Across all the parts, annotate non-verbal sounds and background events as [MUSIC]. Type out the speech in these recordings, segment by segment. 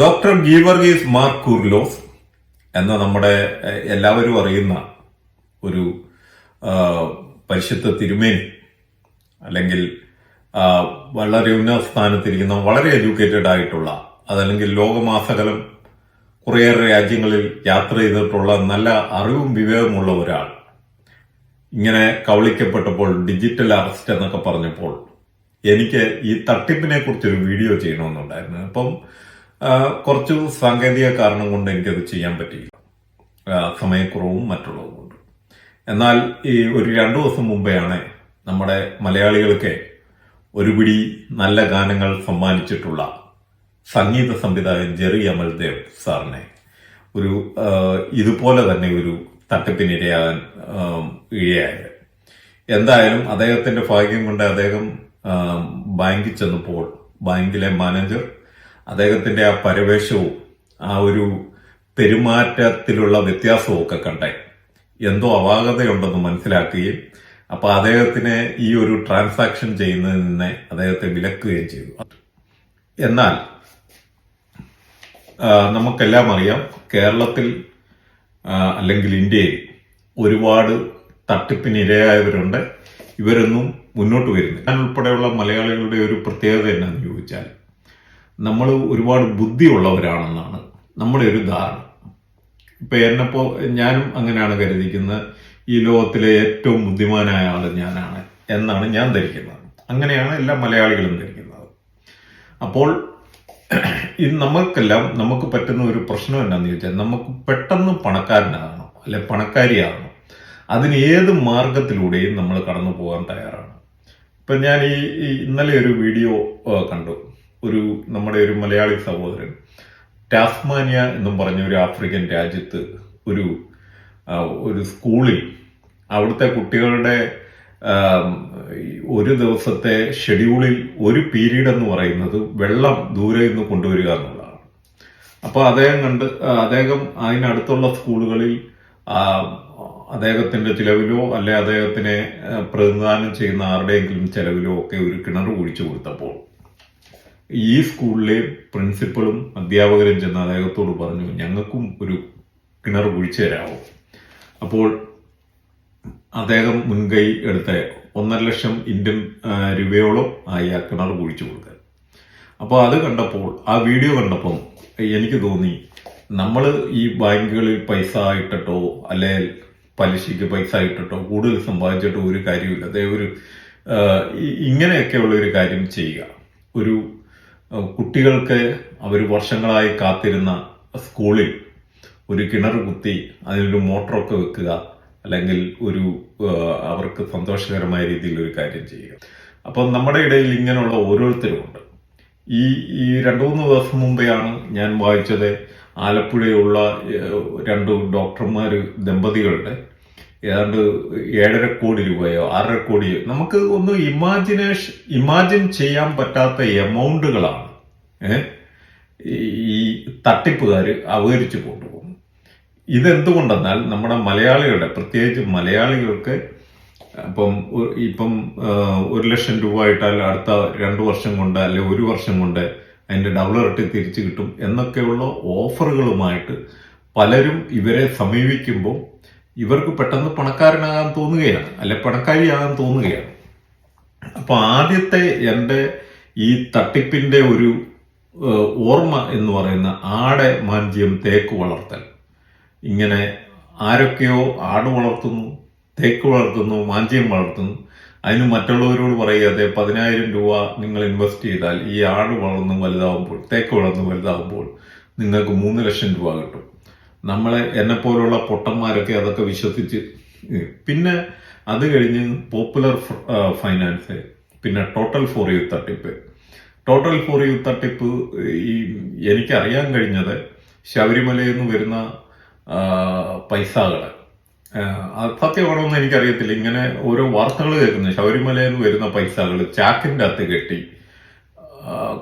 Doctor Geevarghese Mar Coorilos എന്ന നമ്മുടെ എല്ലാവരും അറിയുന്ന ഒരു പരിശുദ്ധ തിരുമേനി അല്ലെങ്കിൽ വളരെ ഉന്നത സ്ഥാനത്തിരിക്കുന്ന വളരെ എഡ്യൂക്കേറ്റഡ് ആയിട്ടുള്ള അതല്ലെങ്കിൽ ലോകമാസകലം കുറേയേറെ രാജ്യങ്ങളിൽ യാത്ര ചെയ്തിട്ടുള്ള നല്ല അറിവും വിവേകമുള്ള ഒരാൾ. ഇങ്ങനെ കവളിക്കപ്പെട്ടപ്പോൾ ഡിജിറ്റൽ അറസ്റ്റ് എന്നൊക്കെ പറഞ്ഞപ്പോൾ എനിക്ക് ഈ തട്ടിപ്പിനെ കുറിച്ചൊരു വീഡിയോ ചെയ്യണമെന്നുണ്ടായിരുന്നു. അപ്പം കുറച്ച് സാങ്കേതിക കാരണം കൊണ്ട് എനിക്കത് ചെയ്യാൻ പറ്റിയില്ല. സമയക്കുറവും മറ്റുള്ളതും കൊണ്ട്. എന്നാൽ ഈ ഒരു രണ്ടു ദിവസം മുമ്പെയാണ് നമ്മുടെ മലയാളികൾക്ക് ഒരു പിടി നല്ല ഗാനങ്ങൾ സമ്മാനിച്ചിട്ടുള്ള സംഗീത സംവിധായകൻ ജെറി അമൽദേവ് സാറിനെ ഒരു ഇതുപോലെ തന്നെ ഒരു തട്ടിപ്പിനിരയാകാൻ ഇഴയായത്. എന്തായാലും അദ്ദേഹത്തിന്റെ ഭാഗ്യം കൊണ്ട് അദ്ദേഹം ബാങ്കിൽ ചെന്നപ്പോൾ ബാങ്കിലെ മാനേജർ അദ്ദേഹത്തിന്റെ ആ പരവേശവും ആ ഒരു പെരുമാറ്റത്തിലുള്ള വ്യത്യാസവും ഒക്കെ കണ്ടേ. എന്തോ അപാകതയുണ്ടെന്ന് മനസ്സിലാക്കുകയും അപ്പൊ അദ്ദേഹത്തിനെ ഈ ഒരു ട്രാൻസാക്ഷൻ ചെയ്യുന്നതിൽ നിന്ന് അദ്ദേഹത്തെ വിലക്കുകയും ചെയ്തു. എന്നാൽ നമുക്കെല്ലാം അറിയാം കേരളത്തിൽ അല്ലെങ്കിൽ ഇന്ത്യയിൽ ഒരുപാട് തട്ടിപ്പിനിരയായവരുണ്ട്. ഇവരൊന്നും മുന്നോട്ട് വരുന്നില്ല. ഞാൻ ഉൾപ്പെടെയുള്ള മലയാളികളുടെ ഒരു പ്രത്യേകത എന്നാന്ന് ചോദിച്ചാൽ നമ്മൾ ഒരുപാട് ബുദ്ധിയുള്ളവരാണെന്നാണ് നമ്മുടെ ഒരു ധാരണ. ഇപ്പൊ എന്നെപ്പോ ഞാനും അങ്ങനെയാണ് കരുതിക്കുന്നത്. ഈ ലോകത്തിലെ ഏറ്റവും ബുദ്ധിമാനായ ആൾ ഞാനാണ് എന്നാണ് ഞാൻ ധരിക്കുന്നത്. അങ്ങനെയാണ് എല്ലാ മലയാളികളും ധരിക്കുന്നത്. അപ്പോൾ ഇത് നമുക്കെല്ലാം നമുക്ക് പറ്റുന്ന ഒരു പ്രശ്നം എന്താണെന്ന് ചോദിച്ചാൽ നമുക്ക് പെട്ടെന്ന് പണക്കാരനാകണം അല്ലെ പണക്കാരിയാകണം. അതിന് ഏത് മാർഗത്തിലൂടെയും നമ്മൾ കടന്നു പോകാൻ തയ്യാറാണ്. ഇപ്പൊ ഞാൻ ഈ ഇന്നലെ ഒരു വീഡിയോ കണ്ടു. ഒരു നമ്മുടെ ഒരു മലയാളി സഹോദരൻ. ടാസ്മാനിയ എന്നും പറഞ്ഞ ഒരു ആഫ്രിക്കൻ രാജ്യത്ത് ഒരു ഒരു സ്കൂളിൽ അവിടുത്തെ കുട്ടികളുടെ ഒരു ദിവസത്തെ ഷെഡ്യൂളിൽ ഒരു പീരീഡ് എന്ന് പറയുന്നത് വെള്ളം ദൂരെ നിന്ന് കൊണ്ടുവരിക എന്നുള്ളതാണ്. അപ്പോൾ അദ്ദേഹം കണ്ട് അദ്ദേഹം അതിനടുത്തുള്ള സ്കൂളുകളിൽ അദ്ദേഹത്തിന്റെ ചിലവിലോ അല്ലെ അദ്ദേഹത്തിനെ പ്രതിനിധാനം ചെയ്യുന്ന ആരുടെയെങ്കിലും ചെലവിലോ ഒക്കെ ഒരു കിണർ കുഴിച്ചു കൊടുത്തപ്പോൾ ഈ സ്കൂളിലെ പ്രിൻസിപ്പളും അധ്യാപകരും ചെന്ന് അദ്ദേഹത്തോട് പറഞ്ഞു ഞങ്ങൾക്കും ഒരു കിണർ കുഴിച്ചു തരാമോ അപ്പോൾ അദ്ദേഹം മുൻകൈ എടുത്ത ഒന്നര ലക്ഷം ഇന്ത്യൻ രൂപയോളം ആയി ആ കിണർ കുഴിച്ചു കൊടുക്കാൻ. അപ്പോൾ അത് കണ്ടപ്പോൾ ആ വീഡിയോ കണ്ടപ്പം എനിക്ക് തോന്നി നമ്മൾ ഈ ബാങ്കുകളിൽ പൈസ ഇട്ടിട്ടോ അല്ലെങ്കിൽ പലിശയ്ക്ക് പൈസ ഇട്ടിട്ടോ കൂടുതൽ സമ്പാദിച്ചിട്ടോ ഒരു കാര്യമില്ല അതേ ഒരു ഇങ്ങനെയൊക്കെയുള്ള ഒരു കാര്യം ചെയ്യുക. ഒരു കുട്ടികൾക്ക് അവർ വർഷങ്ങളായി കാത്തിരുന്ന സ്കൂളിൽ ഒരു കിണർ കുത്തി അതിനൊരു മോട്ടറൊക്കെ വെക്കുക അല്ലെങ്കിൽ ഒരു അവർക്ക് സന്തോഷകരമായ രീതിയിൽ ഒരു കാര്യം ചെയ്യുക. അപ്പം നമ്മുടെ ഇടയിൽ ഇങ്ങനെയുള്ള ഓരോരുത്തരുമുണ്ട് ഈ ഈ രണ്ടു മൂന്ന് ദിവസം മുമ്പെയാണ് ഞാൻ വായിച്ചത് ആലപ്പുഴയുള്ള രണ്ട് ഡോക്ടർമാർ ദമ്പതികളുടെ ഏതാണ്ട് ഏഴര കോടി രൂപയോ ആറര കോടിയോ. നമുക്ക് ഒന്ന് ഇമാജിനേഷൻ ഇമാജിൻ ചെയ്യാൻ പറ്റാത്ത എമൗണ്ടുകളാണ് ഈ തട്ടിപ്പുകാർ അപകരിച്ചു കൊണ്ടുപോകും ഇതെന്തുകൊണ്ടെന്നാൽ നമ്മുടെ മലയാളികളുടെ പ്രത്യേകിച്ച് മലയാളികൾക്ക് അപ്പം ഇപ്പം ഒരു ലക്ഷം രൂപ ഇട്ടാൽ അടുത്ത രണ്ട് വർഷം കൊണ്ട് അല്ലെ ഒരു വർഷം കൊണ്ട് അതിന്റെ ഡബിൾ ഇരട്ടി തിരിച്ചു കിട്ടും എന്നൊക്കെയുള്ള ഓഫറുകളുമായിട്ട് പലരും ഇവരെ സമീപിക്കുമ്പോൾ ഇവർക്ക് പെട്ടെന്ന് പണക്കാരനാകാൻ തോന്നുകയാണ് അല്ലെ പണക്കാരിയാകാൻ തോന്നുകയാണ്. അപ്പൊ ആദ്യത്തെ എന്റെ ഈ തട്ടിപ്പിന്റെ ഒരു ഓർമ്മ എന്ന് പറയുന്ന ആടെ മാഞ്ചിയം തേക്ക് വളർത്തൽ. ഇങ്ങനെ ആരൊക്കെയോ ആട് വളർത്തുന്നു തേക്ക് വളർത്തുന്നു മാഞ്ചിയം വളർത്തുന്നു. അതിന് മറ്റുള്ളവരോട് പറയാതെ പതിനായിരം രൂപ നിങ്ങൾ ഇൻവെസ്റ്റ് ചെയ്താൽ ഈ ആട് വളർന്ന് വലുതാവുമ്പോൾ തേക്ക് വളർന്ന് വലുതാവുമ്പോൾ നിങ്ങൾക്ക് മൂന്ന് ലക്ഷം രൂപ കിട്ടും. നമ്മളെ എന്നെ പോലുള്ള പൊട്ടന്മാരൊക്കെ അതൊക്കെ വിശ്വസിച്ച് പിന്നെ അത് കഴിഞ്ഞ് പോപ്പുലർ ഫൈനാൻസ് പിന്നെ ടോട്ടൽ ഫോർ യു തട്ടിപ്പ്. ടോട്ടൽ ഫോർ യു തട്ടിപ്പ് ഈ എനിക്കറിയാൻ കഴിഞ്ഞത് ശബരിമലയിൽ നിന്ന് വരുന്ന പൈസകൾ സത്യമാണോ എന്ന് എനിക്കറിയത്തില്ല. ഇങ്ങനെ ഓരോ വാർത്തകൾ കേൾക്കുന്നു. ശബരിമലയിൽ നിന്ന് വരുന്ന പൈസകൾ ചാക്കിന്റെ അകത്ത് കെട്ടി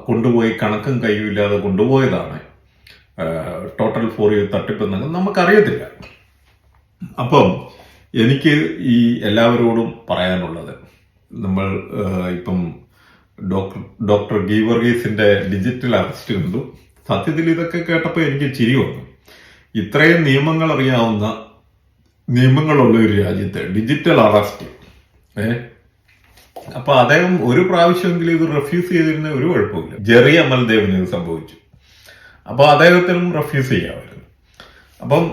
കൊണ്ടുപോയി കണക്കും കയ്യുമില്ലാതെ കൊണ്ടുപോയതാണ്. ടോട്ടൽ ഫോർ യു തട്ടിപ്പ് എന്നൊക്കെ നമുക്കറിയത്തില്ല. അപ്പം എനിക്ക് ഈ എല്ലാവരോടും പറയാനുള്ളത് നമ്മൾ ഇപ്പം ഡോക്ടർ ഡോക്ടർ ഗീവർഗീസിന്റെ ഡിജിറ്റൽ അറസ്റ്റ് കണ്ടു. സത്യത്തിൽ ഇതൊക്കെ കേട്ടപ്പോൾ എനിക്ക് ചിരി വന്നു. ഇത്രയും നിയമങ്ങൾ അറിയാവുന്ന നിയമങ്ങളുള്ള ഒരു രാജ്യത്ത് ഡിജിറ്റൽ അറസ്റ്റ് ഏ? അപ്പൊ അദ്ദേഹം ഒരു പ്രാവശ്യമെങ്കിലും ഇത് റെഫ്യൂസ് ചെയ്തിരുന്ന ഒരു കുഴപ്പമില്ല ജെറി അമൽദേവിന് ഇത് സംഭവിച്ചു. അപ്പൊ അദ്ദേഹത്തിനും റെഫ്യൂസ് ചെയ്യാമായിരുന്നു. അപ്പം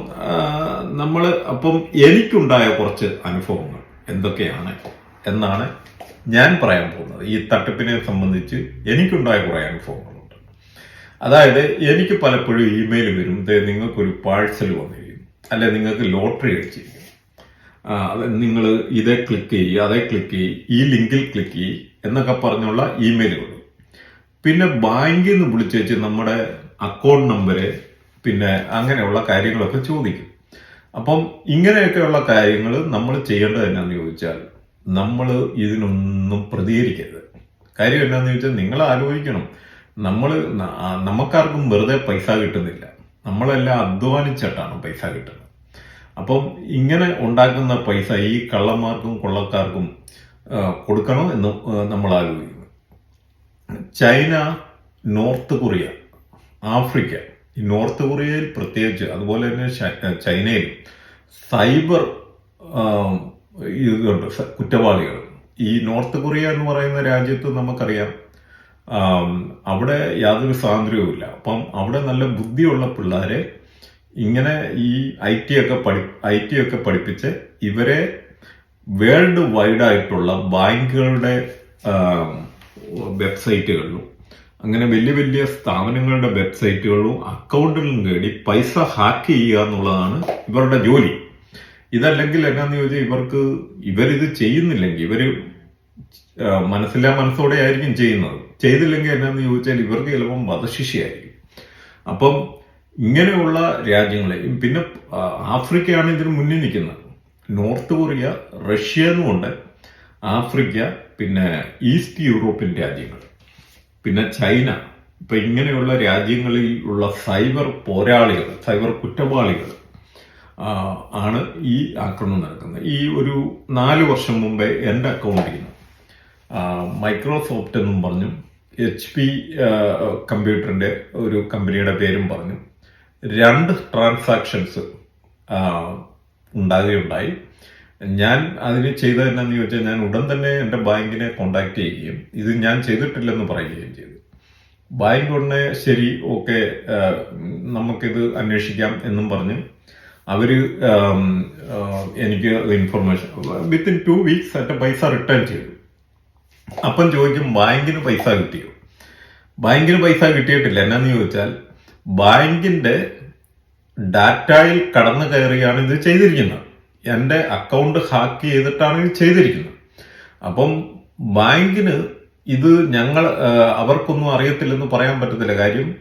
നമ്മൾ അപ്പം എനിക്കുണ്ടായ കുറച്ച് അനുഭവങ്ങൾ എന്തൊക്കെയാണ് എന്നാണ് ഞാൻ പറയാൻ പോകുന്നത്. ഈ തട്ടിപ്പിനെ സംബന്ധിച്ച് എനിക്കുണ്ടായ കുറേ അനുഭവങ്ങളുണ്ട്. അതായത് എനിക്ക് പലപ്പോഴും ഇമെയിൽ വരും നിങ്ങൾക്കൊരു പാഴ്സൽ വന്നിരിക്കും അല്ലെ നിങ്ങൾക്ക് ലോട്ടറി അടിച്ചിരിക്കും നിങ്ങൾ ഇതേ ക്ലിക്ക് ചെയ്യുക അതേ ക്ലിക്ക് ചെയ്യും ഈ ലിങ്കിൽ ക്ലിക്ക് ചെയ്യും എന്നൊക്കെ പറഞ്ഞുള്ള ഇമെയിലുകൾ പിന്നെ ബാങ്കിൽ നിന്ന് വിളിച്ചേച്ച് നമ്മുടെ അക്കൗണ്ട് നമ്പര് പിന്നെ അങ്ങനെയുള്ള കാര്യങ്ങളൊക്കെ ചോദിക്കും. അപ്പം ഇങ്ങനെയൊക്കെയുള്ള കാര്യങ്ങൾ നമ്മൾ ചെയ്യേണ്ടത് എന്നാന്ന് ചോദിച്ചാൽ നമ്മൾ ഇതിനൊന്നും പ്രതികരിക്കരുത്. കാര്യം എന്നാന്ന് ചോദിച്ചാൽ നിങ്ങൾ ആലോചിക്കണം. നമ്മൾ നമുക്കാർക്കും വെറുതെ പൈസ കിട്ടുന്നില്ല. നമ്മളെല്ലാം അധ്വാനിച്ചിട്ടാണ് പൈസ കിട്ടുന്നത്. അപ്പം ഇങ്ങനെ ഉണ്ടാക്കുന്ന പൈസ ഈ കള്ളന്മാർക്കും കൊള്ളക്കാർക്കും കൊടുക്കണം എന്ന് നമ്മൾ ആലോചിക്കുന്നു. ചൈന നോർത്ത് കൊറിയ ആഫ്രിക്ക ഈ നോർത്ത് കൊറിയയിൽ പ്രത്യേകിച്ച് അതുപോലെ തന്നെ ചൈനയിൽ സൈബർ ഇതുണ്ട് കുറ്റവാളികൾ. ഈ നോർത്ത് കൊറിയ എന്ന് പറയുന്ന രാജ്യത്ത് നമുക്കറിയാം അവിടെ യാതൊരു സ്വാതന്ത്ര്യവുമില്ല അപ്പം അവിടെ നല്ല ബുദ്ധിയുള്ള പിള്ളേരെ ഇങ്ങനെ ഈ ഐ ടി ഒക്കെ പഠി ഐ ടി ഒക്കെ പഠിപ്പിച്ച് ഇവരെ വേൾഡ് വൈഡായിട്ടുള്ള ബാങ്കുകളുടെ വെബ്സൈറ്റുകളിലും അങ്ങനെ വലിയ വലിയ സ്ഥാപനങ്ങളുടെ വെബ്സൈറ്റുകളും അക്കൗണ്ടുകളും കയറി പൈസ ഹാക്ക് ചെയ്യുക എന്നുള്ളതാണ് ഇവരുടെ ജോലി. ഇതല്ലെങ്കിൽ എന്നാന്ന് ചോദിച്ചാൽ ഇവർക്ക് ഇവരിത് ചെയ്യുന്നില്ലെങ്കിൽ ഇവർ ആ, മനസ്സില്ലാ മനസ്സോടെ ആയിരിക്കും ചെയ്യുന്നത്. ചെയ്തില്ലെങ്കിൽ എന്നാന്ന് ചോദിച്ചാൽ ഇവർക്ക് ചിലപ്പം വധശിക്ഷയായിരിക്കും. അപ്പം ഇങ്ങനെയുള്ള രാജ്യങ്ങളെ പിന്നെ ആഫ്രിക്കയാണ് ഇതിന് മുന്നിൽ നിൽക്കുന്നത്. നോർത്ത് കൊറിയ റഷ്യ എന്നുമുണ്ട്. ആഫ്രിക്ക പിന്നെ ഈസ്റ്റ് യൂറോപ്യൻ രാജ്യങ്ങൾ. പിന്നെ ചൈന. ഇപ്പൊ ഇങ്ങനെയുള്ള രാജ്യങ്ങളിൽ ഉള്ള സൈബർ പോരാളികൾ സൈബർ കുറ്റവാളികൾ ആണ് ഈ ആക്രമണം നടക്കുന്നത്. ഈ ഒരു നാല് വർഷം മുമ്പേ എന്റെ അക്കൗണ്ടിൽ നിന്ന് മൈക്രോസോഫ്റ്റ് എന്നും പറഞ്ഞു എച്ച് പി കമ്പ്യൂട്ടറിന്റെ ഒരു കമ്പനിയുടെ പേരും പറഞ്ഞു രണ്ട് ട്രാൻസാക്ഷൻസ് ഉണ്ടാകുകയുണ്ടായി. ഞാൻ അതിന് ചെയ്തത് എന്നാന്ന് ചോദിച്ചാൽ ഞാൻ ഉടൻ തന്നെ എന്റെ ബാങ്കിനെ കോണ്ടാക്ട് ചെയ്യുകയും ഇത് ഞാൻ ചെയ്തിട്ടില്ലെന്ന് പറയുകയും ചെയ്തു. ബാങ്ക് ഉടനെ ശരി ഓക്കെ നമുക്കിത് അന്വേഷിക്കാം എന്നും പറഞ്ഞ്. അവർ എനിക്ക് ഇൻഫർമേഷൻ വിത്തിൻ ടു വീക്സ് എന്റെ പൈസ റിട്ടേൺ ചെയ്തു. അപ്പം ചോദിക്കും ബാങ്കിന് പൈസ കിട്ടിയോ? ബാങ്കിന് പൈസ കിട്ടിയിട്ടില്ല. എന്നാന്ന് ചോദിച്ചാൽ ബാങ്കിന്റെ ഡാറ്റയിൽ കടന്നു കയറിയാണ് ഇത് ചെയ്തിരിക്കുന്നത്. എന്റെ അക്കൗണ്ട് ഹാക്ക് ചെയ്തിട്ടാണ് ചെയ്തിരിക്കുന്നത്. അപ്പം ബാങ്കിന് ഇത് ഞങ്ങൾ അവർക്കൊന്നും അറിയത്തില്ലെന്ന് പറയാൻ പറ്റത്തില്ല. കാര്യം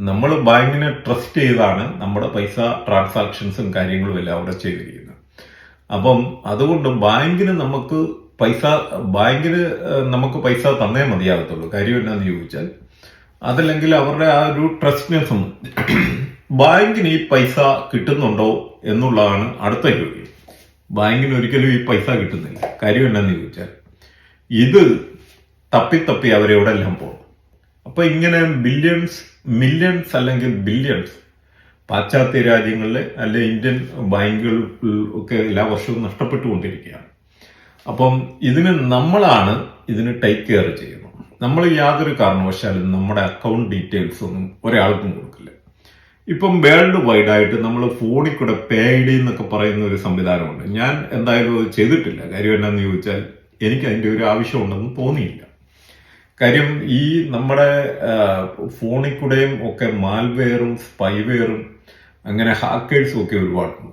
നമ്മൾ ബാങ്കിനെ ട്രസ്റ്റ് ചെയ്താണ് നമ്മുടെ പൈസ ട്രാൻസാക്ഷൻസും കാര്യങ്ങളും എല്ലാം അവിടെ ചെയ്തിരിക്കുന്നത്. അപ്പം അതുകൊണ്ട് ബാങ്കിന് നമുക്ക് പൈസ ബാങ്കിന് നമുക്ക് പൈസ തന്നേ മതിയാകത്തുള്ളൂ. കാര്യം എന്നാന്ന് ചോദിച്ചാൽ അതല്ലെങ്കിൽ അവരുടെ ആ ഒരു ട്രസ്റ്റിനെസ്സും ബാങ്കിന് ഈ പൈസ കിട്ടുന്നുണ്ടോ എന്നുള്ളതാണ് അടുത്ത ചോദ്യം. ബാങ്കിന് ഒരിക്കലും ഈ പൈസ കിട്ടുന്നില്ല. കാര്യം എന്താണെന്ന് ചോദിച്ചാൽ ഇത് തപ്പി തപ്പി അവരെവിടെ എല്ലാം പോകും? അപ്പൊ ഇങ്ങനെ ബില്യൺസ് മില്യൺസ് അല്ലെങ്കിൽ ബില്യൺസ് പാശ്ചാത്യ രാജ്യങ്ങളിലെ അല്ലെ ഇന്ത്യൻ ബാങ്കുകൾ ഒക്കെ എല്ലാ വർഷവും നഷ്ടപ്പെട്ടുകൊണ്ടിരിക്കുകയാണ്. അപ്പം ഇതിന് നമ്മളാണ് ഇതിന് ടേക്ക് കെയർ ചെയ്യുന്നത്. നമ്മൾ യാതൊരു കാരണവശാലും നമ്മുടെ അക്കൗണ്ട് ഡീറ്റെയിൽസ് ഒന്നും ഒരാൾക്കും കൊടുക്കില്ല. ഇപ്പം വേൾഡ് വൈഡ് ആയിട്ട് നമ്മൾ ഫോണിൽ കൂടെ പേ ഐ ഡി എന്നൊക്കെ പറയുന്ന ഒരു സംവിധാനമുണ്ട്. ഞാൻ എന്തായാലും അത് ചെയ്തിട്ടില്ല. കാര്യം എന്നാന്ന് ചോദിച്ചാൽ എനിക്ക് അതിന്റെ ഒരു ആവശ്യമുണ്ടെന്ന് തോന്നിയില്ല. കാര്യം ഈ നമ്മുടെ ഫോണിൽ കൂടെയും ഒക്കെ മാൽവെയറും സ്പൈവെയറും അങ്ങനെ ഹാക്കേഴ്സും ഒക്കെ ഒരുപാടുണ്ട്.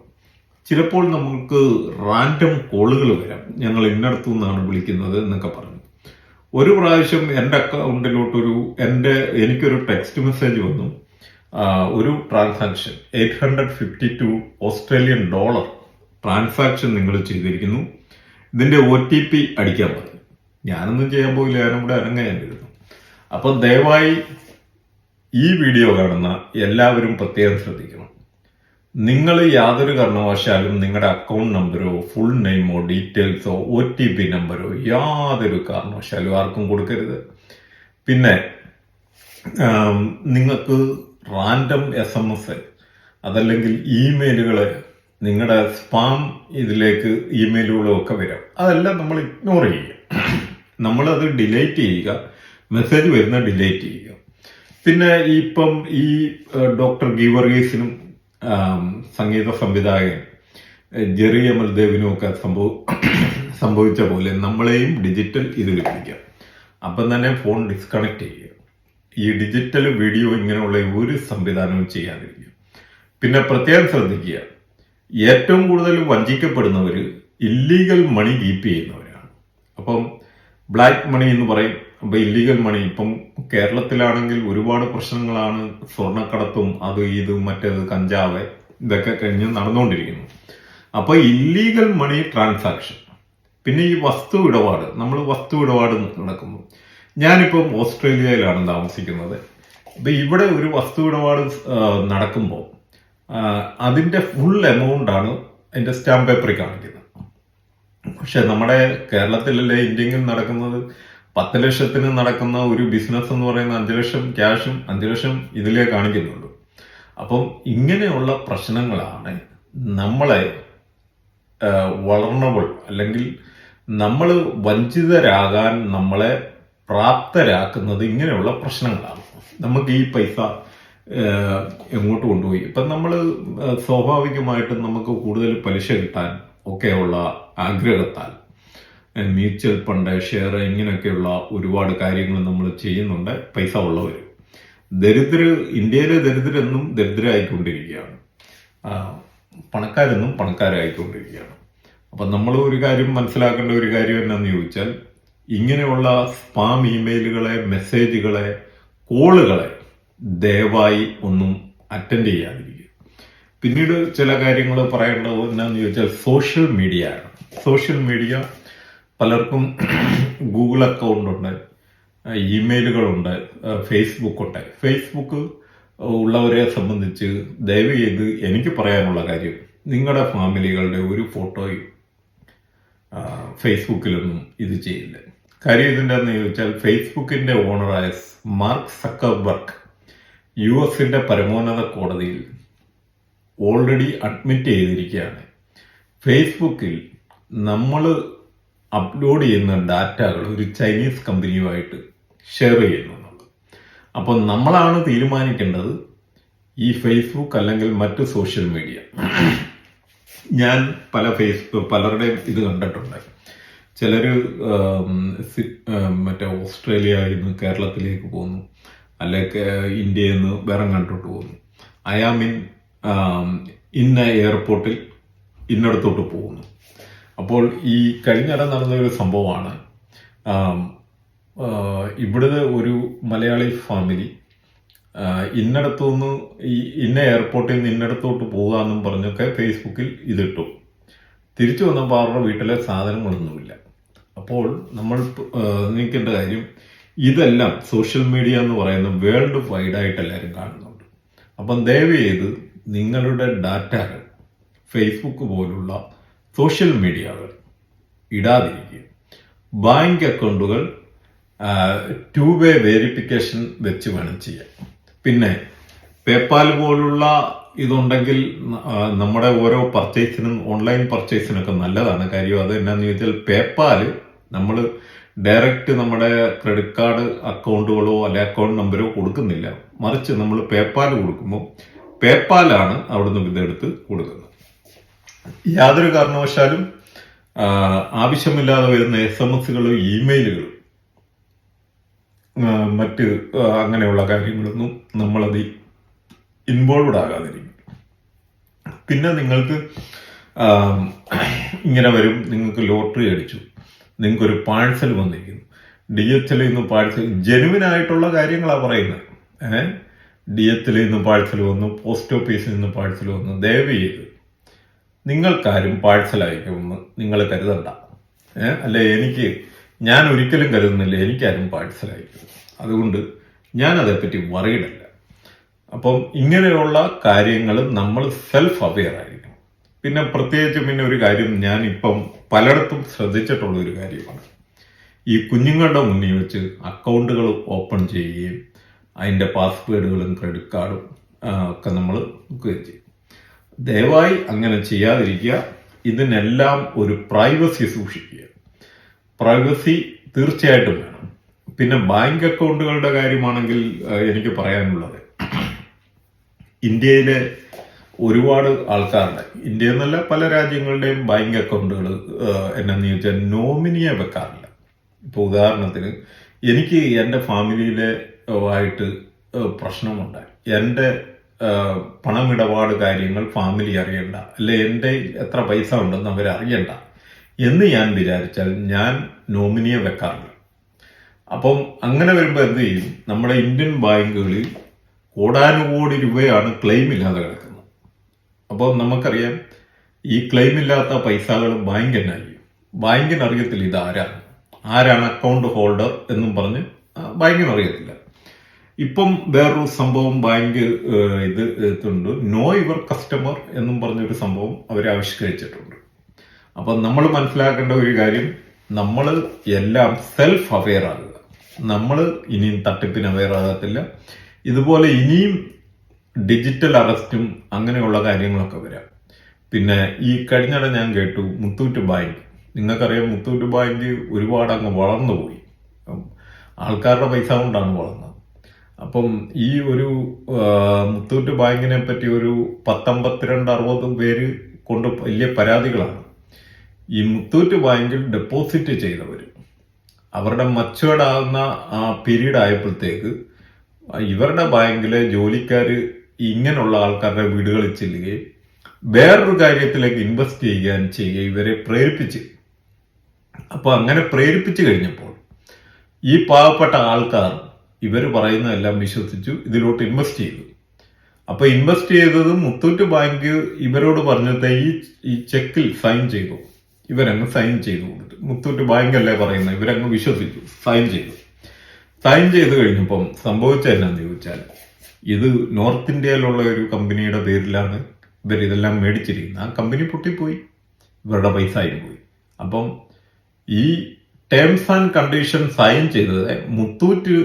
ചിലപ്പോൾ നമുക്ക് റാൻഡം കോളുകൾ വരാം. ഞങ്ങൾ ഇന്നടത്തു നിന്നാണ് വിളിക്കുന്നത് എന്നൊക്കെ പറഞ്ഞു. ഒരു പ്രാവശ്യം എന്റെ അക്കൗണ്ടിലോട്ടൊരു എന്റെ എനിക്കൊരു ടെക്സ്റ്റ് മെസ്സേജ് വന്നു. ഒരു transaction eight hundred fifty two Australian dollar transaction നിങ്ങൾ ചെയ്തിരിക്കുന്നു. ഇതിന്റെ ഒ ടി പി അടിക്കാൻ പറഞ്ഞു. ഞാനൊന്നും ചെയ്യാൻ പോയില്ല ഞാനും കൂടെ അനങ്ങാനിരുന്നു. അപ്പൊ ദയവായി ഈ വീഡിയോ കാണുന്ന എല്ലാവരും പ്രത്യേകം ശ്രദ്ധിക്കണം. നിങ്ങൾ യാതൊരു കാരണവശാലും നിങ്ങളുടെ അക്കൗണ്ട് നമ്പറോ ഫുൾ നെയിമോ ഡീറ്റെയിൽസോ ഒ ടി പി നമ്പറോ യാതൊരു കാരണവശാലും ആർക്കും കൊടുക്കരുത്. പിന്നെ നിങ്ങൾക്ക് റാൻഡം എസ് എം എസ് അതല്ലെങ്കിൽ ഇമെയിലുകൾ നിങ്ങളുടെ സ്പാം ഇതിലേക്ക് ഇമെയിലുകളും ഒക്കെ വരാം. അതെല്ലാം നമ്മൾ ഇഗ്നോർ ചെയ്യുക. നമ്മളത് ഡിലീറ്റ് ചെയ്യുക. മെസ്സേജ് വരുന്ന ഡിലീറ്റ് ചെയ്യുക. പിന്നെ ഇപ്പം ഈ ഡോക്ടർ ഗീവർഗീസിനും സംഗീത സംവിധായകൻ ജെറി അമൽദേവിനും ഒക്കെ സംഭവ സംഭവിച്ച പോലെ നമ്മളെയും ഡിജിറ്റൽ ഇതിൽ പിടിക്കാം അപ്പം തന്നെ ഫോൺ ഡിസ്കണക്ട് ചെയ്യുക. ഈ ഡിജിറ്റൽ വീഡിയോ ഇങ്ങനെയുള്ള ഒരു സംവിധാനവും ചെയ്യാതിരിക്കുക. പിന്നെ പ്രത്യേകം ശ്രദ്ധിക്കുക ഏറ്റവും കൂടുതൽ വഞ്ചിക്കപ്പെടുന്നവർ ഇല്ലീഗൽ മണി കീപ്പ് ചെയ്യുന്നവരാണ്. അപ്പം ബ്ലാക്ക് മണി എന്ന് പറയും. അപ്പോൾ ഇല്ലീഗൽ മണി ഇപ്പം കേരളത്തിലാണെങ്കിൽ ഒരുപാട് പ്രശ്നങ്ങളാണ് സ്വർണക്കടത്തും അത് ഇത് മറ്റേത് കഞ്ചാവ് ഇതൊക്കെ കഴിഞ്ഞ് നടന്നുകൊണ്ടിരിക്കുന്നു അപ്പോൾ ഇല്ലീഗൽ മണി ട്രാൻസാക്ഷൻ പിന്നെ ഈ വസ്തു ഇടപാട് നമ്മൾ വസ്തു ഇടപാട് നടക്കുമ്പോൾ ഞാനിപ്പം ഓസ്ട്രേലിയയിലാണ് താമസിക്കുന്നത്. ഇത് ഇവിടെ ഒരു വസ്തു ഇടപാട് നടക്കുമ്പോൾ അതിന്റെ ഫുൾ എമൗണ്ടാണ് അതിന്റെ സ്റ്റാമ്പ് പേപ്പറിൽ കാണിക്കുന്നത്. പക്ഷെ നമ്മുടെ കേരളത്തിലല്ലേ ഇന്ത്യയിൽ നടക്കുന്നത്? പത്ത് ലക്ഷത്തിന് നടക്കുന്ന ഒരു ബിസിനസ് എന്ന് പറയുന്ന അഞ്ചു ലക്ഷം ക്യാഷും അഞ്ചു ലക്ഷം ഇതിലേ കാണിക്കുന്നുള്ളൂ. അപ്പം ഇങ്ങനെയുള്ള പ്രശ്നങ്ങളാണ് നമ്മളെ വളർണബിൾ അല്ലെങ്കിൽ നമ്മൾ വഞ്ചിതരാകാൻ നമ്മളെ പ്രാപ്തരാക്കുന്നത് ഇങ്ങനെയുള്ള പ്രശ്നങ്ങളാണ്. നമുക്ക് ഈ പൈസ എങ്ങോട്ട് കൊണ്ടുപോയി? ഇപ്പം നമ്മൾ സ്വാഭാവികമായിട്ടും നമുക്ക് കൂടുതൽ പലിശ കിട്ടാൻ ഒക്കെയുള്ള ആഗ്രഹത്താൽ മ്യൂച്വൽ ഫണ്ട് ഷെയർ ഇങ്ങനെയൊക്കെയുള്ള ഒരുപാട് കാര്യങ്ങൾ നമ്മൾ ചെയ്യുന്നുണ്ട്. പൈസ ഉള്ളവർ ദരിദ്ര ഇന്ത്യയിലെ ദരിദ്രെന്നും ദരിദ്രരായിക്കൊണ്ടിരിക്കുകയാണ് ആ, പണക്കാരെന്നും പണക്കാരായിക്കൊണ്ടിരിക്കുകയാണ്. അപ്പം നമ്മൾ ഒരു കാര്യം മനസ്സിലാക്കേണ്ട ഒരു കാര്യം എന്നാന്ന് ചോദിച്ചാൽ ഇങ്ങനെയുള്ള സ്പാം ഇമെയിലുകളെ മെസ്സേജുകളെ കോളുകളെ ദയവായി ഒന്നും അറ്റൻഡ് ചെയ്യാതിരിക്കുക. പിന്നീട് ചില കാര്യങ്ങൾ പറയേണ്ടത് എന്താണെന്ന് ചോദിച്ചാൽ സോഷ്യൽ മീഡിയ ആണ്. സോഷ്യൽ മീഡിയ പലർക്കും [CLEARS THROAT] ഗൂഗിൾ അക്കൗണ്ട് ഉണ്ട് ഇമെയിലുകളുണ്ട് ഫേസ്ബുക്ക് ഉണ്ട്. ഫേസ്ബുക്ക് ഉള്ളവരെ സംബന്ധിച്ച് ദയവ് ചെയ്ത് എനിക്ക് പറയാനുള്ള കാര്യം നിങ്ങളുടെ ഫാമിലികളുടെ ഒരു ഫോട്ടോയും ഫേസ്ബുക്കിലൊന്നും ഇത് ചെയ്യില്ല. കാര്യം ഇതിന്റെ എന്ന് ചോദിച്ചാൽ ഫേസ്ബുക്കിന്റെ ഓണറായ മാർക്ക് സക്കർബർഗ് യു എസിന്റെ പരമോന്നത കോടതിയിൽ ഓൾറെഡി അഡ്മിറ്റ് ചെയ്തിരിക്കുകയാണ്. ഫേസ്ബുക്കിൽ നമ്മൾ അപ്ലോഡ് ചെയ്യുന്ന ഡാറ്റകൾ ഒരു ചൈനീസ് കമ്പനിയുമായിട്ട് ഷെയർ ചെയ്യുന്നു. അപ്പോൾ നമ്മളാണ് തീരുമാനിക്കേണ്ടത് ഈ ഫേസ്ബുക്ക് അല്ലെങ്കിൽ മറ്റ് സോഷ്യൽ മീഡിയ ഞാൻ പല ഫേസ്ബുക്ക് പലരുടെയും ഇത് കണ്ടിട്ടുണ്ട്. ചിലർ മറ്റേ ഓസ്ട്രേലിയയിൽ നിന്ന് കേരളത്തിലേക്ക് പോകുന്നു. അല്ലെങ്കിൽ ഇന്ത്യയിൽ നിന്ന് വേറെ കണ്ടോട്ട് പോകുന്നു. ഐ ആം ഇൻ ഇന്ന എയർപോർട്ടിൽ ഇന്നടത്തോട്ട് പോകുന്നു. അപ്പോൾ ഈ കഴിഞ്ഞിടെ നടന്ന ഒരു സംഭവമാണ്. ഇവിടുന്ന് ഒരു മലയാളി ഫാമിലി ഇന്നടത്തുനിന്ന് ഇന്ന എയർപോർട്ടിൽ നിന്ന് ഇന്നടത്തോട്ട് പോകാമെന്നും പറഞ്ഞൊക്കെ ഫേസ്ബുക്കിൽ ഇതിട്ടു. തിരിച്ചു വന്നപ്പോൾ അവരുടെ വീട്ടിലെ സാധനങ്ങളൊന്നുമില്ല. അപ്പോൾ നമ്മൾ നീക്കേണ്ട കാര്യം ഇതെല്ലാം സോഷ്യൽ മീഡിയ എന്ന് പറയുന്ന വേൾഡ് വൈഡ് ആയിട്ട് എല്ലാവരും കാണുന്നുണ്ട്. അപ്പം ദയവ് ചെയ്ത് നിങ്ങളുടെ ഡാറ്റകൾ ഫേസ്ബുക്ക് പോലുള്ള സോഷ്യൽ മീഡിയകൾ ഇടാതിരിക്കുക. ബാങ്ക് അക്കൗണ്ടുകൾ ടു വേ വെരിഫിക്കേഷൻ വെച്ച് വേണം ചെയ്യാൻ. പിന്നെ പേപ്പാൽ പോലുള്ള ഇതുണ്ടെങ്കിൽ നമ്മുടെ ഓരോ പർച്ചേസിനും ഓൺലൈൻ പർച്ചേസിനൊക്കെ നല്ലതാണ്. കാര്യം അത് എന്നാന്ന് ചോദിച്ചാൽ പേപ്പാൽ നമ്മൾ ഡയറക്റ്റ് നമ്മുടെ ക്രെഡിറ്റ് കാർഡ് അക്കൗണ്ടുകളോ അല്ലെ അക്കൗണ്ട് നമ്പറോ കൊടുക്കുന്നില്ല. മറിച്ച് നമ്മൾ പേപ്പാൽ കൊടുക്കുമ്പോൾ പേപ്പാലാണ് അവിടുന്ന് ഇതെടുത്ത് കൊടുക്കുന്നത്. യാതൊരു കാരണവശാലും ആവശ്യമില്ലാതെ വരുന്ന എസ് എം എസുകളും ഇമെയിലുകളും മറ്റ് അങ്ങനെയുള്ള കാര്യങ്ങളൊന്നും നമ്മളത് ഇൻവോൾവഡ് ആകാതിരിക്കും. പിന്നെ നിങ്ങൾക്ക് ഇങ്ങനെ വരും നിങ്ങൾക്ക് ലോട്ടറി അടിച്ചു നിങ്ങൾക്കൊരു പാഴ്സൽ വന്നിരിക്കുന്നു. ഡി എച്ച് എല്ലിൽ നിന്ന് പാഴ്സൽ ജെനുവിൻ ആയിട്ടുള്ള കാര്യങ്ങളാണ് പറയുന്നത്. ഏഹ് ഡി എച്ച് എല്ലിൽ നിന്ന് പാഴ്സൽ വന്നു പോസ്റ്റ് ഓഫീസിൽ നിന്ന് പാഴ്സൽ വന്നു ദയവ് ചെയ്ത് നിങ്ങൾക്കാരും പാഴ്സൽ അയക്കുമെന്ന് നിങ്ങൾ കരുതണ്ട. ഏഹ് അല്ലെ എനിക്ക് ഞാൻ ഒരിക്കലും കരുതുന്നില്ല. എനിക്കാരും പാഴ്സലായിരിക്കും. അതുകൊണ്ട് ഞാൻ അതേപ്പറ്റി വറീഡല്ല അപ്പം ഇങ്ങനെയുള്ള കാര്യങ്ങൾ നമ്മൾ സെൽഫ് അവെയർ ആയിരിക്കണം. പിന്നെ പ്രത്യേകിച്ച് പിന്നെ ഒരു കാര്യം ഞാൻ ഇപ്പം പലയിടത്തും ശ്രദ്ധിച്ചിട്ടുള്ള ഒരു കാര്യമാണ്. ഈ കുഞ്ഞുങ്ങളുടെ മുന്നിൽ വെച്ച് അക്കൗണ്ടുകൾ ഓപ്പൺ ചെയ്യുകയും അതിന്റെ പാസ്വേഡുകളും ക്രെഡിറ്റ് കാർഡും ഒക്കെ നമ്മൾ നോക്കുകയും ചെയ്യും. ദയവായി അങ്ങനെ ചെയ്യാതിരിക്കുക. ഇതിനെല്ലാം ഒരു പ്രൈവസി സൂക്ഷിക്കുക. പ്രൈവസി തീർച്ചയായിട്ടും വേണം. പിന്നെ ബാങ്ക് അക്കൗണ്ടുകളുടെ കാര്യമാണെങ്കിൽ എനിക്ക് പറയാനുള്ളത് ഇന്ത്യയിലെ ഒരുപാട് ആൾക്കാരുടെ ഇന്ത്യ എന്നല്ല പല രാജ്യങ്ങളുടെയും ബാങ്ക് അക്കൗണ്ടുകൾ എന്നു ചോദിച്ചാൽ നോമിനിയെ വെക്കാറില്ല. ഇപ്പോൾ ഉദാഹരണത്തിന് എനിക്ക് എന്റെ ഫാമിലിയിലെ ആയിട്ട് പ്രശ്നമുണ്ടായി എന്റെ പണമിടപാട് കാര്യങ്ങൾ ഫാമിലി അറിയണ്ട. അല്ലെ എന്റെ എത്ര പൈസ ഉണ്ടെന്ന് അവർ അറിയണ്ട എന്ന് ഞാൻ വിചാരിച്ചാൽ ഞാൻ നോമിനിയെ വെക്കാറില്ല അപ്പം അങ്ങനെ വരുമ്പോൾ എന്ത് ചെയ്യും? നമ്മുടെ ഇന്ത്യൻ ബാങ്കുകളിൽ കോടാനുകോടി രൂപയാണ് ക്ലെയിം ഇല്ലാതെ കിടക്കുന്നത്. അപ്പോൾ നമുക്കറിയാം ഈ ക്ലെയിം ഇല്ലാത്ത പൈസകൾ ബാങ്ക് തന്നെ ചെയ്യും ബാങ്കിന് അറിയത്തില്ല ഇത് ആരാണ്. ആരാണ് അക്കൗണ്ട് ഹോൾഡർ എന്നും പറഞ്ഞ് ബാങ്കിന് അറിയത്തില്ല. ഇപ്പം വേറൊരു സംഭവം ബാങ്ക് ഇത് എത്തുന്നുണ്ട് നോ യുവർ കസ്റ്റമർ എന്നും പറഞ്ഞൊരു സംഭവം അവർ ആവിഷ്കരിച്ചിട്ടുണ്ട്. അപ്പം നമ്മൾ മനസ്സിലാക്കേണ്ട ഒരു കാര്യം നമ്മൾ എല്ലാം സെൽഫ് അവെയർ ആകുക. നമ്മൾ ഇനിയും തട്ടിപ്പിന് അവെയർ ആകത്തില്ല. ഇതുപോലെ ഇനിയും ഡിജിറ്റൽ അറസ്റ്റും അങ്ങനെയുള്ള കാര്യങ്ങളൊക്കെ വരാം. പിന്നെ ഈ കഴിഞ്ഞിടെ ഞാൻ കേട്ടു മുത്തൂറ്റ് ബാങ്ക്. നിങ്ങൾക്കറിയാം മുത്തൂറ്റ് ബാങ്ക് ഒരുപാട് അങ്ങ് വളർന്നു പോയി. ഉം, ആൾക്കാരുടെ പൈസ കൊണ്ടാണ് വളർന്നത്. അപ്പം ഈ ഒരു മുത്തൂറ്റ് ബാങ്കിനെ പറ്റി ഒരു പത്തമ്പത്തിരണ്ട് അറുപത് പേര് കൊണ്ട് വലിയ പരാതികളാണ്. ഈ മുത്തൂറ്റ് ബാങ്കിൽ ഡെപ്പോസിറ്റ് ചെയ്തവർ അവരുടെ മച്ചുവേർഡ് ആകുന്ന ആ പീരീഡ് ആയപ്പോഴത്തേക്ക് ഇവരുടെ ബാങ്കിലെ ജോലിക്കാർ ഇങ്ങനെയുള്ള ആൾക്കാരുടെ വീടുകളിൽ ചെല്ലുകയും വേറൊരു കാര്യത്തിലേക്ക് ഇൻവെസ്റ്റ് ചെയ്യാൻ ചെയ്യുക ഇവരെ പ്രേരിപ്പിച്ച്. അപ്പൊ അങ്ങനെ പ്രേരിപ്പിച്ചു കഴിഞ്ഞപ്പോൾ ഈ പാവപ്പെട്ട ആൾക്കാർ ഇവർ പറയുന്നതെല്ലാം വിശ്വസിച്ചു ഇതിലോട്ട് ഇൻവെസ്റ്റ് ചെയ്തു. അപ്പൊ ഇൻവെസ്റ്റ് ചെയ്തത് മുത്തൂറ്റ് ബാങ്ക് ഇവരോട് പറഞ്ഞത് ഈ ചെക്കിൽ സൈൻ ചെയ്തു. ഇവരങ്ങ് സൈൻ ചെയ്തു കൊടുത്തു. മുത്തൂറ്റ് ബാങ്ക് അല്ലേ പറയുന്നത്? ഇവരങ്ങ് വിശ്വസിച്ചു. സൈൻ ചെയ്തു. സൈൻ ചെയ്ത് കഴിഞ്ഞപ്പം സംഭവിച്ച എന്നാന്ന് ചോദിച്ചാൽ ഇത് നോർത്ത് ഇന്ത്യയിലുള്ള ഒരു കമ്പനിയുടെ പേരിലാണ് ഇവർ ഇതെല്ലാം മേടിച്ചിരിക്കുന്നത്. ആ കമ്പനി പൊട്ടിപ്പോയി. ഇവരുടെ പൈസ ആയി പോയി. അപ്പം ഈ ടേംസ് ആൻഡ് കണ്ടീഷൻ സൈൻ ചെയ്തത് മുത്തൂറ്റ്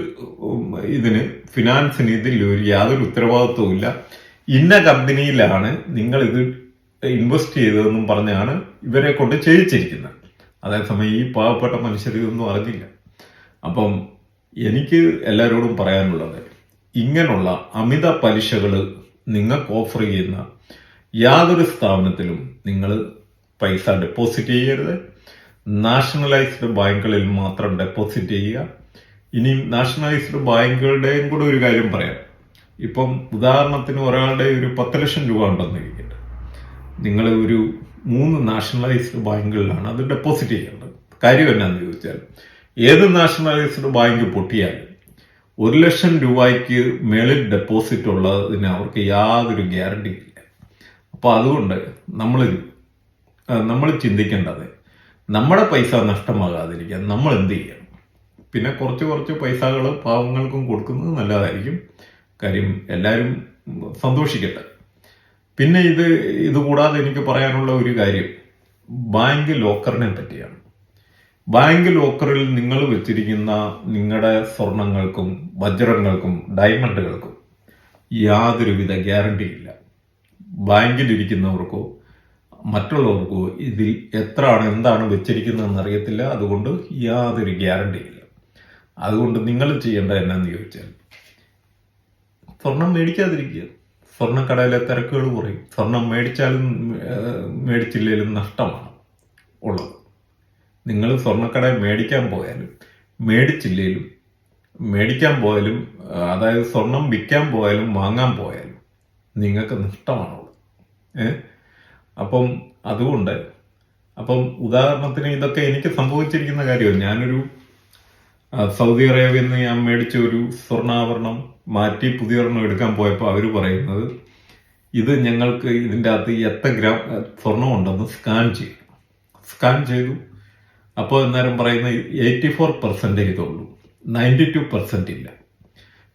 ഇതിന് ഫിനാൻസിന് ഇതിൽ ഒരു യാതൊരു ഉത്തരവാദിത്വവും ഇല്ല. ഇന്ന കമ്പനിയിലാണ് നിങ്ങൾ ഇത് ഇൻവെസ്റ്റ് ചെയ്തതെന്നും പറഞ്ഞാണ് ഇവരെ കൊണ്ട് ചെയ്യിച്ചിരിക്കുന്നത് അതേസമയം ഈ പാവപ്പെട്ട മനുഷ്യർ ഇതൊന്നും അറിഞ്ഞില്ല. അപ്പം എനിക്ക് എല്ലാവരോടും പറയാനുള്ളത് ഇങ്ങനെയുള്ള അമിത പലിശകൾ നിങ്ങൾക്ക് ഓഫർ ചെയ്യുന്ന യാതൊരു സ്ഥാപനത്തിലും നിങ്ങൾ പൈസ ഡെപ്പോസിറ്റ് ചെയ്യരുത്. നാഷണലൈസ്ഡ് ബാങ്കുകളിൽ മാത്രം ഡെപ്പോസിറ്റ് ചെയ്യുക. ഇനി നാഷണലൈസ്ഡ് ബാങ്കുകളുടെയും കൂടെ ഒരു കാര്യം പറയാം. ഇപ്പം ഉദാഹരണത്തിന് ഒരാളുടെ ഒരു പത്ത് ലക്ഷം രൂപ ഉണ്ടെന്ന് ഇരിക്കട്ടെ നിങ്ങൾ ഒരു മൂന്ന് നാഷണലൈസ്ഡ് ബാങ്കുകളിലാണ് അത് ഡെപ്പോസിറ്റ് ചെയ്യേണ്ടത്. കാര്യം എന്നാന്ന് ചോദിച്ചാൽ ഏത് നാഷണലൈസ്ഡ് ബാങ്ക് പൊട്ടിയാലും ഒരു ലക്ഷം രൂപയ്ക്ക് മേളിൽ ഡെപ്പോസിറ്റ് ഉള്ളതിന് അവർക്ക് യാതൊരു ഗ്യാരണ്ടി ഇല്ല. അപ്പോൾ അതുകൊണ്ട് നമ്മൾ നമ്മൾ ചിന്തിക്കേണ്ടത് നമ്മുടെ പൈസ നഷ്ടമാകാതിരിക്കാൻ നമ്മൾ എന്ത് ചെയ്യണം? പിന്നെ കുറച്ച് കുറച്ച് പൈസകൾ പാവങ്ങൾക്കും കൊടുക്കുന്നത് നല്ലതായിരിക്കും. കാര്യം എല്ലാവരും സന്തോഷിക്കട്ടെ. പിന്നെ ഇത് ഇത് കൂടാതെ എനിക്ക് പറയാനുള്ള ഒരു കാര്യം. ബാങ്ക് ലോക്കറിനെ പറ്റിയാണ്. ബാങ്ക് ലോക്കറിൽ നിങ്ങൾ വെച്ചിരിക്കുന്ന നിങ്ങളുടെ സ്വർണങ്ങൾക്കും വജ്രങ്ങൾക്കും ഡയമണ്ടുകൾക്കും യാതൊരുവിധ ഗ്യാരണ്ടിയില്ല. ബാങ്കിലിരിക്കുന്നവർക്കോ മറ്റുള്ളവർക്കോ ഇതിൽ എത്രയാണ് എന്താണ് വെച്ചിരിക്കുന്നതെന്ന് അറിയത്തില്ല. അതുകൊണ്ട് യാതൊരു ഗ്യാരണ്ടിയില്ല. അതുകൊണ്ട് നിങ്ങൾ ചെയ്യേണ്ട എന്നാന്ന് ചോദിച്ചാൽ സ്വർണം മേടിക്കാതിരിക്കുക. സ്വർണക്കടയിലെ തിരക്കുകൾ കുറയും. സ്വർണം മേടിച്ചാലും മേടിച്ചില്ലെങ്കിലും നഷ്ടമാണ് ഉള്ളത്. നിങ്ങൾ സ്വർണക്കടയിൽ മേടിക്കാൻ പോയാലും മേടിച്ചില്ലെങ്കിലും മേടിക്കാൻ പോയാലും അതായത് സ്വർണം വിൽക്കാൻ പോയാലും വാങ്ങാൻ പോയാലും നിങ്ങൾക്ക് നഷ്ടമാണുള്ളത് ഏ? അപ്പം അതുകൊണ്ട് അപ്പം ഉദാഹരണത്തിന് ഇതൊക്കെ എനിക്ക് സംഭവിച്ചിരിക്കുന്ന കാര്യമാണ് ഞാനൊരു സൗദി അറേബ്യയിൽ നിന്ന് ഞാൻ മേടിച്ച ഒരു സ്വർണാഭരണം മാറ്റി പുതിയൊരെണ്ണം എടുക്കാൻ പോയപ്പോൾ അവർ പറയുന്നത് ഇത് ഞങ്ങൾക്ക് ഇതിന്റെ അകത്ത് എത്ര ഗ്രാം സ്വർണമുണ്ടെന്ന് സ്വർണം ഉണ്ടെന്ന് സ്കാൻ ചെയ്തു. സ്കാൻ ചെയ്തു. അപ്പോൾ അന്നേരം പറയുന്ന എയ്റ്റി ഫോർ പെർസെന്റേജ് ഇതുള്ളൂ. നയന്റി ടു പെർസെന്റ് ഇല്ല.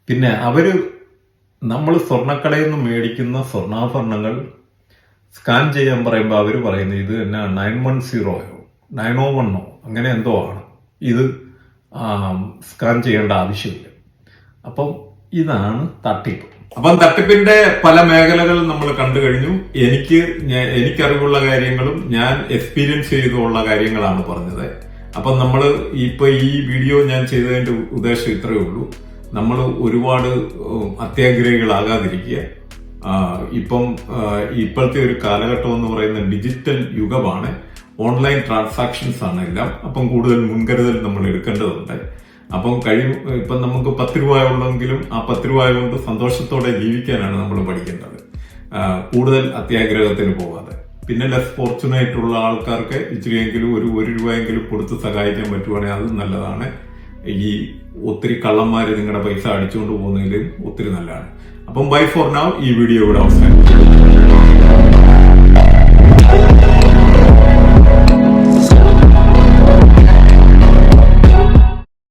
പിന്നെ അവർ നമ്മൾ സ്വർണക്കടയിൽ നിന്ന് മേടിക്കുന്ന സ്വർണാഭരണങ്ങൾ സ്കാൻ ചെയ്യാൻ പറയുമ്പോൾ അവർ പറയുന്നത് ഇത് എന്നാ നയൻ വൺ സീറോയോ? നയൻ ഓ വണ്ണോ? അങ്ങനെ എന്തോ ആണ്. ഇത് സ്കാൻ ചെയ്യേണ്ട ആവശ്യമില്ല. അപ്പം ഇതാണ് തട്ടിപ്പ്. അപ്പം തട്ടിപ്പിന്റെ പല മേഖലകളും നമ്മൾ കണ്ടു കഴിഞ്ഞു. എനിക്ക് എനിക്കറിവുള്ള കാര്യങ്ങളും ഞാൻ എക്സ്പീരിയൻസ് ചെയ്തുള്ള കാര്യങ്ങളാണ് പറഞ്ഞത്. അപ്പം നമ്മൾ ഇപ്പൊ ഈ വീഡിയോ ഞാൻ ചെയ്തതിന്റെ ഉദ്ദേശം ഇത്രയേ ഉള്ളൂ. നമ്മൾ ഒരുപാട് അത്യാഗ്രഹികളാകാതിരിക്കുക. ഇപ്പം ഇപ്പോഴത്തെ ഒരു കാലഘട്ടം എന്ന് പറയുന്ന ഡിജിറ്റൽ യുഗമാണ്. ഓൺലൈൻ ട്രാൻസാക്ഷൻസ് ആണ് എല്ലാം. അപ്പം കൂടുതൽ മുൻകരുതൽ നമ്മൾ എടുക്കേണ്ടതുണ്ട്. അപ്പം കഴിയും ഇപ്പം നമുക്ക് പത്ത് രൂപ ഉള്ളെങ്കിലും ആ പത്ത് രൂപ കൊണ്ട് സന്തോഷത്തോടെ ജീവിക്കാനാണ് നമ്മൾ പഠിക്കേണ്ടത്. കൂടുതൽ അത്യാഗ്രഹത്തിന് പോകാതെ പിന്നെ ലെസ് ഫോർച്ചുനേറ്റ് ഉള്ള ആൾക്കാർക്ക് ഇച്ചിരിയെങ്കിലും ഒരു ഒരു രൂപയെങ്കിലും കൊടുത്ത് സഹായിക്കാൻ പറ്റുവാണെങ്കിൽ അത് നല്ലതാണ്. ഈ ഒത്തിരി കള്ളന്മാർ നിങ്ങളുടെ പൈസ അടിച്ചുകൊണ്ട് പോകുന്നതിലും ഒത്തിരി നല്ലതാണ്. അപ്പം ബൈ ഫോർ നാവ് ഈ വീഡിയോ ഇവിടെ അവസാനിക്കും